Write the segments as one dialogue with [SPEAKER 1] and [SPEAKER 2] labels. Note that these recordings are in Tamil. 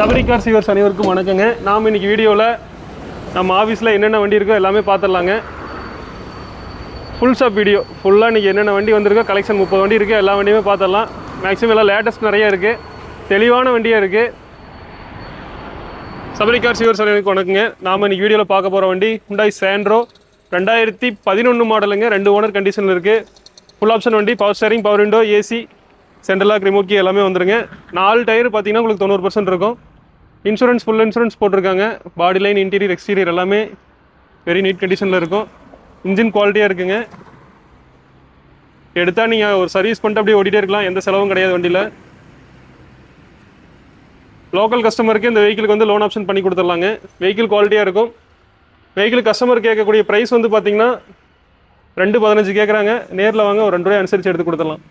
[SPEAKER 1] சபரிகார் சீவர்ஸ் அனைவருக்கும் வணக்கங்க. நாம் இன்னைக்கு வீடியோவில் நம்ம ஆஃபீஸில் என்னென்ன வண்டி இருக்கோ எல்லாமே பார்த்துடலாங்க ஃபுல் ஷாப் வீடியோ ஃபுல்லாக இன்றைக்கி என்னென்ன வண்டி வந்திருக்கோ கலெக்ஷன் முப்பது வண்டி இருக்குது எல்லா வண்டியுமே பார்த்துடலாம் மேக்ஸிமம் எல்லாம் லேட்டஸ்ட் நிறைய இருக்குது தெளிவான வண்டியாக இருக்குது சபரிகார் சிவர் அனைவருக்கும் வணக்கங்க. நாம் இன்றைக்கி வீடியோவில் பார்க்க போகிற வண்டி ஹுண்டாய் சேண்ட்ரோ ரெண்டாயிரத்தி பதினொன்று மாடலுங்க. ரெண்டு ஓனர் கண்டிஷனில் இருக்குது ஃபுல் ஆப்ஷன் வண்டி power steering power window AC central lock remote key எல்லாமே வந்துருங்க. நாலு டயர் பார்த்தீங்கன்னா உங்களுக்கு தொண்ணூறு பர்சன்ட் இருக்கும். இன்சூரன்ஸ் ஃபுல் இன்சூரன்ஸ் போட்டிருக்காங்க. பாடி லைன் இன்டீரியர் எக்ஸ்டீரியர் எல்லாமே வெரி நீட் கண்டிஷனில் இருக்கும். இன்ஜின் குவாலிட்டியாக இருக்குங்க. எடுத்தால் நீங்கள் ஒரு சர்வீஸ் பண்ணிட்டு அப்படியே ஓடிட்டே இருக்கலாம். எந்த செலவும் கிடையாது வண்டியில். லோக்கல் கஸ்டமருக்கு இந்த வெஹிக்கிளுக்கு வந்து லோன் ஆப்ஷன் பண்ணி கொடுத்துடலாங்க. வெஹிக்கிள் குவாலிட்டியாக இருக்கும். வெஹிக்கிள் கஸ்டமர் கேட்கக்கூடிய ப்ரைஸ் வந்து பார்த்தீங்கன்னா ரெண்டு பதினஞ்சு கேட்குறாங்க நேரில் வாங்க ஒரு ரெண்டு ரூபாய் அனுசரித்து எடுத்து கொடுத்துடலாம்.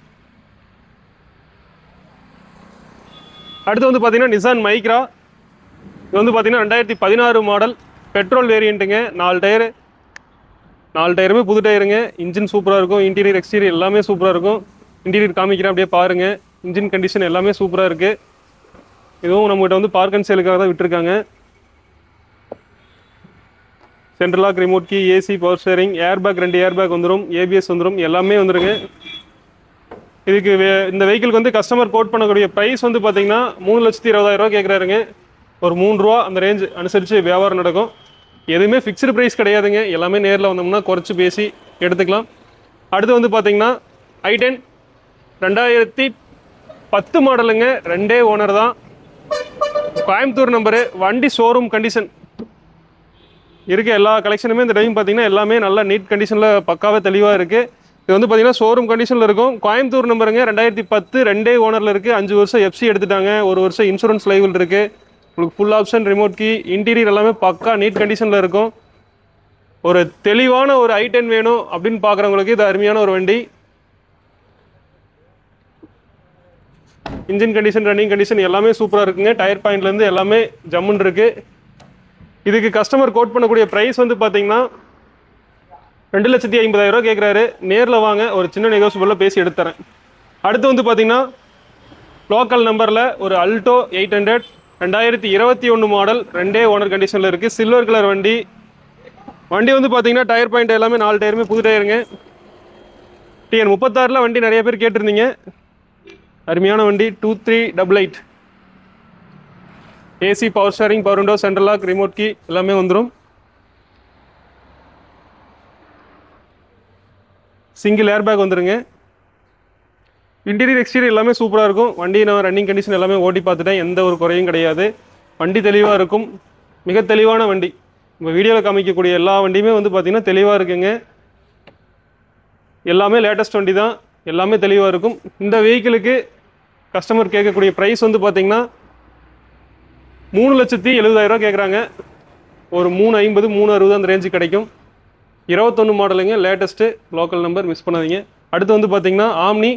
[SPEAKER 1] அடுத்து வந்து பார்த்தீங்கன்னா நிசான் மைக்ரா இது வந்து பார்த்தீங்கன்னா ரெண்டாயிரத்தி பதினாறு மாடல் பெட்ரோல் வேரியண்ட்டுங்க நாலு டயரு. நாலு டயருமே புது டயருங்க. இன்ஜின் சூப்பராக இருக்கும். இன்டீரியர் எக்ஸ்டீரியர் எல்லாமே சூப்பராக இருக்கும். இன்டீரியர் காமிக்கிறேன் அப்படியே பாருங்கள் இன்ஜின் கண்டிஷன் எல்லாமே சூப்பராக இருக்குது இதுவும் நம்மகிட்ட வந்து பார்க் அண்ட் சேலுக்காக தான் விட்டுருக்காங்க. Central lock remote key AC power steering air bag ரெண்டு ஏர் பேக் வந்துடும் ஏபிஎஸ் வந்துடும் எல்லாமே வந்துருங்க. இதுக்கு இந்த வெஹிக்கிளுக்கு வந்து கஸ்டமர் கோட் பண்ணக்கூடிய ப்ரைஸ் வந்து பார்த்தீங்கன்னா மூணு லட்சத்தி இருபதாயிரரூவா கேட்குறாருங்க ஒரு மூணு ரூபா அந்த ரேஞ்ச் அனுசரித்து வியாபாரம் நடக்கும். எதுவுமே ஃபிக்ஸ்டு ப்ரைஸ் கிடையாதுங்க. எல்லாமே நேரில் வந்தோம்னா குறைச்சி பேசி எடுத்துக்கலாம். அடுத்து வந்து பார்த்தீங்கன்னா ஐ டென் ரெண்டாயிரத்தி பத்து மாடலுங்க. ரெண்டே ஓனர் தான். கோயம்புத்தூர் நம்பரு வண்டி ஷோரூம் கண்டிஷன் இருக்க எல்லா கலெக்ஷனுமே இந்த டைம் பார்த்தீங்கன்னா எல்லாமே நல்லா நீட் கண்டிஷனில் பக்காவே தெளிவாக இருக்குது இது வந்து பார்த்தீங்கன்னா ஷோரூம் கண்டிஷனில் இருக்கும். கோயம்புத்தூர் நம்பருங்க ரெண்டாயிரத்தி பத்து ரெண்டே ஓனரில் இருக்குது அஞ்சு வருஷம் எஃப்சி எடுத்துட்டாங்க. ஒரு வருஷம் இன்சூரன்ஸ் லைவில் இருக்குது உங்களுக்கு full option remote key interior எல்லாமே பக்கா நீட் கண்டிஷனில் இருக்கும். ஒரு தெளிவான ஒரு ஐ டென் வேணும் அப்படின்னு பார்க்குறவங்களுக்கு இது அருமையான ஒரு வண்டி. இன்ஜின் கண்டிஷன் ரன்னிங் கண்டிஷன் எல்லாமே சூப்பராக இருக்குங்க. டயர் பாயிண்ட்லேருந்து எல்லாமே ஜம்முன் இருக்குது இதுக்கு கஸ்டமர் கோட் பண்ணக்கூடிய ப்ரைஸ் வந்து பார்த்தீங்கன்னா ரெண்டு லட்சத்தி ஐம்பதாயிரம் ரூபா கேட்குறாரு நேரில் வாங்க ஒரு சின்ன நெகோசியபிளில் பேசி எடுத்துறேன். அடுத்து வந்து பார்த்தீங்கன்னா லோக்கல் நம்பரில் ஒரு அல்டோ எயிட் ஹண்ட்ரட் ரெண்டாயிரத்தி இருபத்தி ஒன்று மாடல் ரெண்டே ஓனர் கண்டிஷனில் இருக்குது சில்வர் கலர் வண்டி. வண்டி வந்து பார்த்தீங்கன்னா டயர் பாயிண்ட் எல்லாமே நாலு டயருமே புது டயருங்க டிஎன் முப்பத்தாறில் வண்டி நிறைய பேர் கேட்டிருந்தீங்க. அருமையான வண்டி two three double eight AC power steering power window central lock remote key எல்லாமே வந்துடும் சிங்கிள் ஏர் பேக் வந்துருங்க. இன்டீரியர் எக்ஸ்டீரியர் எல்லாமே சூப்பராக இருக்கும். வண்டி நான் ரன்னிங் கண்டிஷன் எல்லாமே ஓட்டி பார்த்துட்டேன். எந்த ஒரு குறையும் கிடையாது. வண்டி தெளிவாக இருக்கும். மிக தெளிவான வண்டி. நம்ம வீடியோவில் காமிக்கக்கூடிய எல்லா வண்டியுமே வந்து பார்த்திங்கன்னா தெளிவாக இருக்குங்க. எல்லாமே லேட்டஸ்ட் வண்டி தான் எல்லாமே தெளிவாக இருக்கும். இந்த வெஹிக்கிளுக்கு கஸ்டமர் கேட்கக்கூடிய ப்ரைஸ் வந்து பார்த்திங்கன்னா மூணு லட்சத்தி எழுபதாயிரரூவா கேட்குறாங்க. ஒரு மூணு ஐம்பது மூணு அறுபது அந்த ரேஞ்சு கிடைக்கும். இருபத்தொன்று மாடலுங்க லேட்டஸ்ட்டு லோக்கல் நம்பர் மிஸ் பண்ணாதீங்க. அடுத்து வந்து பார்த்திங்கன்னா ஆம்னி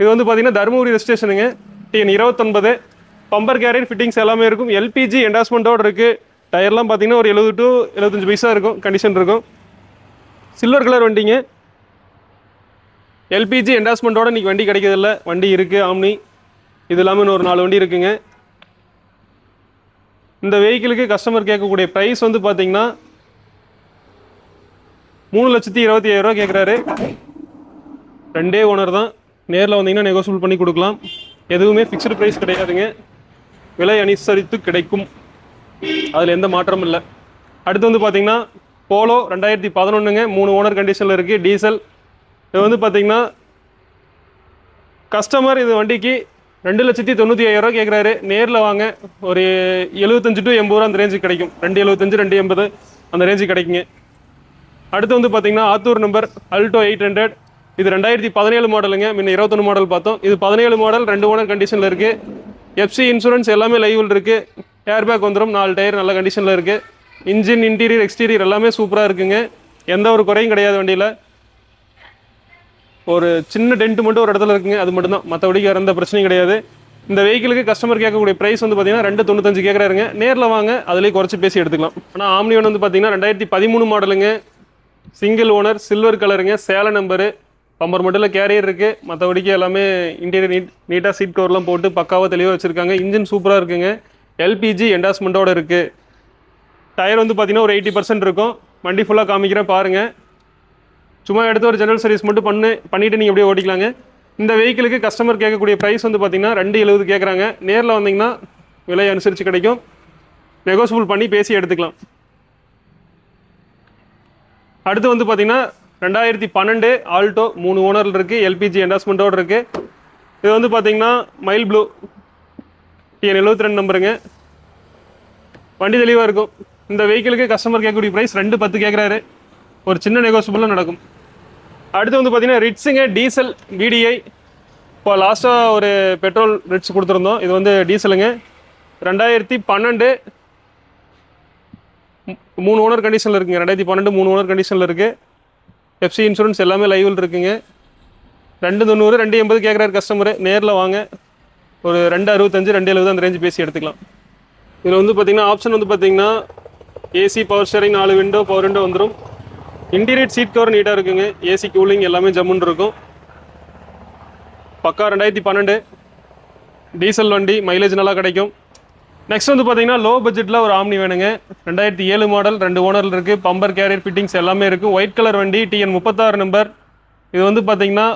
[SPEAKER 1] இது வந்து பார்த்தீங்கன்னா தருமபுரி ரெஜிஸ்ட்ரேஷனுங்க. டிஎன் இருபத்தொன்பது. பம்பர் கேரியர் ஃபிட்டிங்ஸ் எல்லாமே இருக்கும். எல்பிஜி என்டாஸ்மெண்ட்டோடு இருக்குது டயர்லாம் பார்த்தீங்கன்னா ஒரு எழுபது டு எழுபத்தஞ்சு பைசா இருக்கும். கண்டிஷன் இருக்கும். சில்வர் கலர் வண்டிங்க. எல்பிஜி என்டாஸ்மெண்ட்டோட இன்றைக்கி வண்டி கிடைக்கிறதில்ல. வண்டி இருக்குது ஆம்னி இது இல்லாமல் இன்னொரு ஒரு நாலு வண்டி இருக்குங்க. இந்த வெஹிக்கிளுக்கு கஸ்டமர் கேட்கக்கூடிய ப்ரைஸ் வந்து பார்த்தீங்கன்னா மூணு லட்சத்தி இருபத்தி ஏழு ரூபா கேட்குறாரு ரெண்டே ஓனர் தான். நேரில் வந்தீங்கன்னா நெகோசியபிள் பண்ணி கொடுக்கலாம். எதுவுமே ஃபிக்ஸ்டு ப்ரைஸ் கிடையாதுங்க. விலை அனுசரித்து கிடைக்கும். அதில் எந்த மாற்றமும் இல்லை. அடுத்து வந்து பார்த்தீங்கன்னா போலோ ரெண்டாயிரத்தி பதினொன்றுங்க மூணு ஓனர் கண்டிஷனில் இருக்குது டீசல். இது வந்து பார்த்திங்கன்னா கஸ்டமர் இது வண்டிக்கு ரெண்டு லட்சத்தி தொண்ணூற்றி ஐயாயிரம் கேட்குறாரு நேரில் வாங்க. ஒரு எழுபத்தஞ்சு டு எண்பது ரூபா அந்த ரேஞ்சு கிடைக்கும். ரெண்டு எழுபத்தஞ்சு ரெண்டு எண்பது அந்த ரேஞ்சு கிடைக்குங்க. அடுத்து வந்து பார்த்தீங்கன்னா Attur number Alto eight hundred இது ரெண்டாயிரத்தி பதினேழு மாடலுங்க முன்ன இருபத்தொன்று மாடல் பார்த்தோம். இது பதினேழு மாடல் ரெண்டு ஓனர் கண்டிஷனில் இருக்குது எஃப்சி இன்சூரன்ஸ் எல்லாமே லைவில் இருக்குது ஏர் பேக் வந்துடும் நாலு டயர் நல்ல கண்டிஷனில் இருக்குது இன்ஜின் இன்டீரியர் எக்ஸ்டீரியர் எல்லாமே சூப்பராக இருக்குங்க. எந்த ஒரு குறையும் கிடையாது வண்டியில். ஒரு சின்ன டென்ட் மட்டும் ஒரு இடத்துல இருக்குங்க. அது மட்டும்தான். மற்றபடி வேறு எந்த பிரச்சனையும் கிடையாது. இந்த வெஹிக்கிளுக்கு கஸ்டமர் கேட்கக்கூடிய ப்ரைஸ் வந்து பார்த்தீங்கன்னா ரெண்டு தொண்ணூத்தஞ்சு கேட்குறாருங்க நேரில் வாங்க அதுலேயே குறைச்சி பேசி எடுத்துக்கலாம். ஆனால் ஆம்னியோன் வந்து பார்த்தீங்கன்னா ரெண்டாயிரத்தி பதிமூணு மாடலுங்க சிங்கிள் ஓனர் சில்வர் கலருங்க சேலை நம்பரு பம்பர் மட்டும் கேரியர் இருக்குது மற்றபடிக்கு எல்லாமே இன்டீரியர் நீட் நீட்டாக சீட் கவர்லாம் போட்டு பக்காவாக தெளிவாக வச்சுருக்காங்க. இன்ஜின் சூப்பராக இருக்குங்க. எல்பிஜி என்டாஸ்மெண்ட்டோடு இருக்குது டயர் வந்து பார்த்திங்கன்னா ஒரு எயிட்டி பர்சன்ட் இருக்கும். வண்டி ஃபுல்லாக காமிக்கிறேன் பாருங்கள் சும்மா எடுத்து ஒரு ஜெனரல் சர்வீஸ் மட்டும் பண்ணு பண்ணிவிட்டு நீங்கள் அப்படியே ஓட்டிக்கலாங்க. இந்த வெஹிக்கிளுக்கு கஸ்டமர் கேட்கக்கூடிய ப்ரைஸ் வந்து பார்த்தீங்கன்னா ரெண்டு எழுபது கேட்குறாங்க. நேரில் வந்தீங்கன்னா விலை அனுசரித்து கிடைக்கும். நெகோசியபிள் பண்ணி பேசி எடுத்துக்கலாம். அடுத்து வந்து பார்த்திங்கன்னா ரெண்டாயிரத்தி பன்னெண்டு ஆல்டோ மூணு ஓனரில் இருக்குது எல்பிஜி என்டாஸ்மெண்ட்டோடு இருக்குது இது வந்து பார்த்தீங்கன்னா மைல் ப்ளூ டிஎன் எழுபத்தி ரெண்டு நம்பருங்க. வண்டி தெளிவாக இருக்கும். இந்த வெஹிக்கிளுக்கு கஸ்டமர் கேட்கக்கூடிய ப்ரைஸ் ரெண்டு பத்து கேட்குறாரு ஒரு சின்ன நெகோசியபிளாக நடக்கும். அடுத்து வந்து பார்த்தீங்கன்னா ரிட்ஸுங்க டீசல் பிடிஐ இப்போ லாஸ்ட்டாக ஒரு பெட்ரோல் ரிட்ஸ் கொடுத்துருந்தோம். இது வந்து டீசலுங்க ரெண்டாயிரத்தி பன்னெண்டு மூணு ஓனர் கண்டிஷனில் இருக்குங்க. ரெண்டாயிரத்தி பன்னெண்டு மூணு ஓனர் கண்டிஷனில் இருக்குது எஃப்சி இன்சூரன்ஸ் எல்லாமே லைவில் இருக்குங்க. ரெண்டு தொண்ணூறு ரெண்டு எண்பது கேட்குறாரு கஸ்டமரு நேரில் வாங்க. ஒரு ரெண்டு அறுபத்தஞ்சு ரெண்டு எழுபது அந்த ரேஞ்சு பேசி எடுத்துக்கலாம். இதில் வந்து பார்த்திங்கன்னா ஆப்ஷன் வந்து பார்த்தீங்கன்னா ஏசி பவர் ஷேரிங் நாலு விண்டோ பவர் விண்டோ வந்துடும் இன்டீரியர் சீட் கவர் நீட்டாக இருக்குங்க. ஏசி கூலிங் எல்லாமே ஜம்முன்னு இருக்கும். பக்கா ரெண்டாயிரத்தி பன்னெண்டு. டீசல் வண்டி மைலேஜ் நல்லா கிடைக்கும். நெக்ஸ்ட் வந்து பார்த்தீங்கன்னா லோ பட்ஜெட்டில் ஒரு ஆம்னி வேணுங்க. ரெண்டாயிரத்தி ஏழு மாடல் ரெண்டு ஓனரில் இருக்குது பம்பர் கேரியர் ஃபிட்டிங்ஸ் எல்லாமே இருக்குது ஒயிட் கலர் வண்டி டிஎன் முப்பத்தாறு நம்பர் இது வந்து பார்த்தீங்கன்னா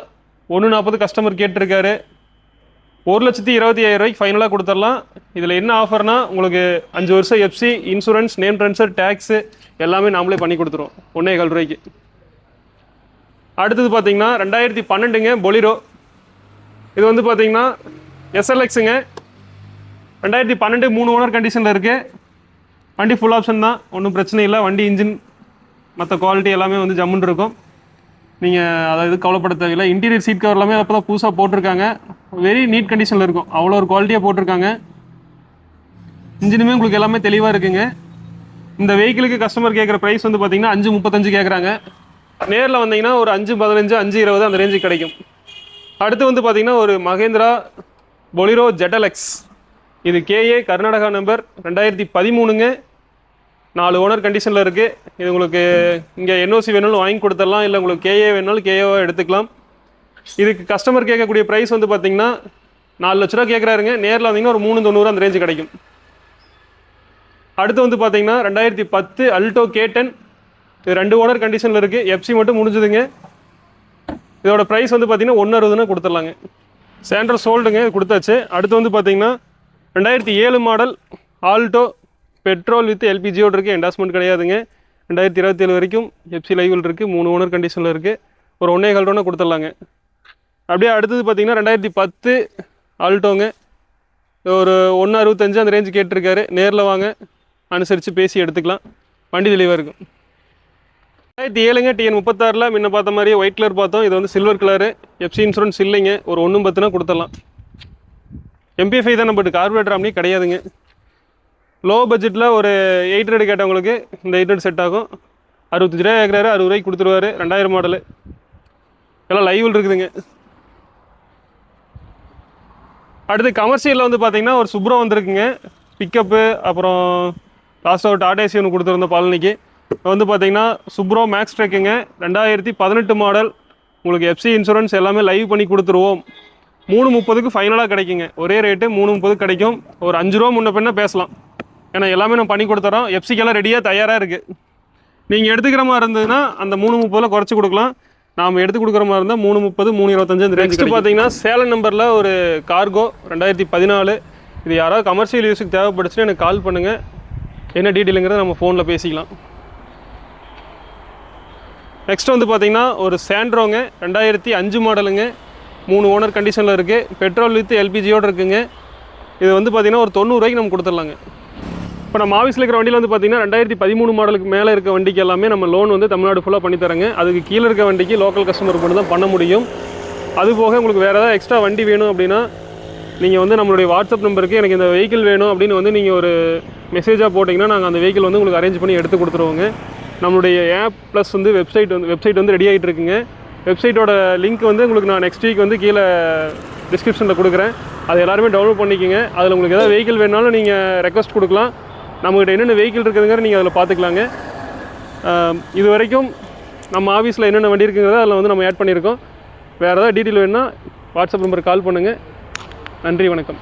[SPEAKER 1] ஒன்று நாற்பது கஸ்டமர் கேட்டிருக்காரு. ஒரு லட்சத்தி இருபத்தி ஐயாயிரம் ரூபாய்க்கு ஃபைனலாக கொடுத்துடலாம். இதில் என்ன ஆஃபர்னா உங்களுக்கு அஞ்சு வருஷம் FC insurance name transfer tax எல்லாமே நாமளே பண்ணி கொடுத்துருவோம். ஒன்றே கால் ரூபாய்க்கு. அடுத்தது பார்த்தீங்கன்னா ரெண்டாயிரத்தி பன்னெண்டுங்க பொலிரோ இது வந்து பார்த்தீங்கன்னா எஸ்எல்எக்ஸுங்க ரெண்டாயிரத்தி பன்னெண்டு மூணு ஓனர் கண்டிஷனில் இருக்குது வண்டி ஃபுல் ஆப்ஷன் தான். ஒன்றும் பிரச்சனை இல்லை. வண்டி இன்ஜின் மற்ற குவாலிட்டி எல்லாமே வந்து ஜம்முன்னு இருக்கும். நீங்கள் அதை இது கவலைப்பட தேவையில்லை. இன்டீரியர் சீட் கவர் எல்லாமே அப்போ தான் புதுசாக போட்டிருக்காங்க வெரி நீட் கண்டிஷனில் இருக்கும். அவ்வளோ ஒரு குவாலிட்டியாக போட்டிருக்காங்க. இன்ஜினுமே உங்களுக்கு எல்லாமே தெளிவாக இருக்குங்க. இந்த வெஹிக்கிளுக்கு கஸ்டமர் கேட்குற ப்ரைஸ் வந்து பார்த்தீங்கன்னா அஞ்சு முப்பத்தஞ்சு கேட்குறாங்க நேரில் வந்தீங்கன்னா ஒரு அஞ்சு பதினஞ்சு அஞ்சு இருபது அந்த ரேஞ்சுக்கு கிடைக்கும். அடுத்து வந்து பார்த்தீங்கன்னா ஒரு மகேந்திரா பொலிரோ ஜெட்டலெக்ஸ் இது கேஏ கர்நாடகா நம்பர் ரெண்டாயிரத்தி பதிமூணுங்க. நாலு ஓனர் கண்டிஷனில் இருக்குது இது உங்களுக்கு இங்கே என்ஓசி வேணாலும் வாங்கி கொடுத்துடலாம். இல்லை உங்களுக்கு கேஏ வேணாலும் கேஏவா எடுத்துக்கலாம். இதுக்கு கஸ்டமர் கேட்கக்கூடிய ப்ரைஸ் வந்து பார்த்தீங்கன்னா நாலு லட்ச ரூபா கேட்குறாருங்க நேரில் வந்தீங்கன்னா ஒரு மூணு தொண்ணூறு அந்த ரேஞ்சு கிடைக்கும். அடுத்து வந்து பார்த்தீங்கன்னா ரெண்டாயிரத்தி பத்து அல்டோ கேட்டன் இது ரெண்டு ஓனர் கண்டிஷனில் இருக்குது எஃப்சி மட்டும் முடிஞ்சுதுங்க. இதோட ப்ரைஸ் வந்து பார்த்தீங்கன்னா ஒன்று அறுபதுன்னு கொடுத்துடலாங்க சேண்டர் சோல்டுங்க கொடுத்தாச்சு. அடுத்து வந்து பார்த்தீங்கன்னா ரெண்டாயிரத்தி ஏழு மாடல் ஆல்டோ பெட்ரோல் வித் எல்பிஜியோடு இருக்குது என்டாஸ்மெண்ட் கிடையாதுங்க. ரெண்டாயிரத்தி இருபத்தி ஏழு வரைக்கும் எஃப்சி லைவில் இருக்குது மூணு ஓனர் கண்டிஷனில் இருக்குது ஒரு ஒன்றே கால் ரூபா கொடுத்துடலாங்க. அப்படியே அடுத்தது பார்த்தீங்கன்னா ரெண்டாயிரத்தி பத்து ஆல்டோங்க. ஒரு ஒன்று அறுபத்தஞ்சு அந்த ரேஞ்சு கேட்டிருக்காரு. நேரில் வாங்க. அனுசரித்து பேசி எடுத்துக்கலாம். வண்டி தெளிவாக இருக்கும். ரெண்டாயிரத்தி ஏழுங்க. டிஎன் முப்பத்தாறில் முன்ன பார்த்த மாதிரியே ஒயிட் கலர் பார்த்தோம். இது வந்து சில்வர் கலரு எஃப்சி இன்சூரன்ஸ் இல்லைங்க. ஒரு ஒன்றும் பத்துனா கொடுத்துடலாம். எம்பிஎஃப்ஐ தான் பட் கார்பரேட்டர் ஆம்னி கிடையாதுங்க. லோ பட்ஜெட்டில் ஒரு எயிட் ஹண்ட்ரட் கேட்டவங்களுக்கு இந்த எயிட் ஹண்ட்ரட் செட் ஆகும். அறுபத்தஞ்சு ரூபா கேட்குறாரு அறுபது ரூபாய்க்கு கொடுத்துருவாரு ரெண்டாயிரம் மாடலு எல்லாம் லைவில் இருக்குதுங்க. அடுத்து கமர்ஷியலில் வந்து பார்த்தீங்கன்னா ஒரு சுப்ரோ வந்திருக்குங்க. பிக்கப்பு அப்புறம் லாஸ்ட்டாக ஒரு டாடேசி ஒன்று கொடுத்துருந்தோம் பழனிக்கு இப்போ வந்து பார்த்தீங்கன்னா சுப்ரோ மேக்ஸ் ட்ரெக்குங்க ரெண்டாயிரத்தி பதினெட்டு மாடல் உங்களுக்கு எஃப்சி இன்சூரன்ஸ் எல்லாமே லைவ் பண்ணி கொடுத்துருவோம். மூணு முப்பதுக்கு ஃபைனலாக கிடைக்குங்க. ஒரே ரேட்டு மூணு முப்பது கிடைக்கும். ஒரு அஞ்சு ரூபா முன்ன பின்ன பேசலாம். ஏன்னா எல்லாமே நம்ம பண்ணி கொடுத்துறோம். எஃப்சிக்கெல்லாம் ரெடியாக தயாராக இருக்குது நீங்கள் எடுத்துக்கிற மாதிரி இருந்ததுன்னா அந்த மூணு முப்பதில் குறைச்சி கொடுக்கலாம். நாம் எடுத்து கொடுக்குற மாதிரி இருந்தால் மூணு முப்பது மூணு இருபத்தஞ்சு அந்த நெக்ஸ்ட் பார்த்தீங்கன்னா சேலம் நம்பரில் ஒரு கார்கோ ரெண்டாயிரத்தி பதினாலு. இது யாராவது கமர்ஷியல் யூஸுக்கு தேவைப்படுச்சுன்னா எனக்கு கால் பண்ணுங்கள் என்ன டீட்டெயிலுங்கிறத நம்ம ஃபோனில் பேசிக்கலாம். நெக்ஸ்ட் வந்து பார்த்தீங்கன்னா ஒரு சாண்ட்ரோங்க ரெண்டாயிரத்தி அஞ்சு மாடலுங்க மூணு ஓனர் கண்டிஷனில் இருக்குது பெட்ரோல் வித்து எல்பிஜியோடு இருக்குங்க. இது வந்து பார்த்திங்கன்னா ஒரு தொண்ணூறுரூவாய்க்கு நம்ம கொடுத்துடலாங்க. இப்போ நம்ம ஆஃபீஸில் இருக்கிற வண்டியில் வந்து பார்த்தீங்கன்னா ரெண்டாயிரத்தி பதிமூணு மாடலுக்கு மேலே இருக்க வண்டிக்கு எல்லாமே நம்ம லோன் வந்து தமிழ்நாடு ஃபுல்லாக பண்ணித்தரங்க அதுக்கு கீழே இருக்க வண்டிக்கு லோக்கல் கஸ்டமர் மட்டும் தான் பண்ண முடியும். அது போக உங்களுக்கு வேறு ஏதாவது எக்ஸ்ட்ரா வண்டி வேணும் அப்படின்னா நீங்கள் வந்து நம்மளுடைய வாட்ஸ்அப் நம்பருக்கு எனக்கு இந்த வெஹிக்கிள் வேணும் அப்படின்னு வந்து நீங்கள் ஒரு மெசேஜாக போட்டிங்கன்னா நாங்கள் அந்த வெஹிக்கிள் வந்து உங்களுக்கு அரேஞ்ச் பண்ணி எடுத்து கொடுத்துருவோங்க. நம்மளுடைய ஆப் ப்ளஸ் வந்து வெப்சைட் வந்து வெப்சைட் வந்து ரெடி ஆகிட்டு இருக்குங்க. வெப்சைட்டோட லிங்க் வந்து உங்களுக்கு நான் நெக்ஸ்ட் வீக் வந்து கீழே டிஸ்கிரிப்ஷனில் கொடுக்குறேன். அது எல்லாருமே டவுன்லோட் பண்ணிக்கோங்க. அதில் உங்களுக்கு எதாவது வெஹிக்கிள் வேணாலும் நீங்கள் ரெக்வஸ்ட் கொடுக்கலாம். நம்மகிட்ட என்னென்ன வெஹிக்கிள் இருக்குதுங்கிற நீங்கள் அதில் பார்த்துக்கலாங்க. இது வரைக்கும் நம்ம ஆஃபீஸில் என்னென்ன வண்டி இருக்குங்கிறத அதில் வந்து நம்ம ஆட் பண்ணியிருக்கோம். வேறு ஏதாவது டீட்டெயில் வேணுன்னா வாட்ஸ்அப் நம்பருக்கு கால் பண்ணுங்கள் நன்றி வணக்கம்.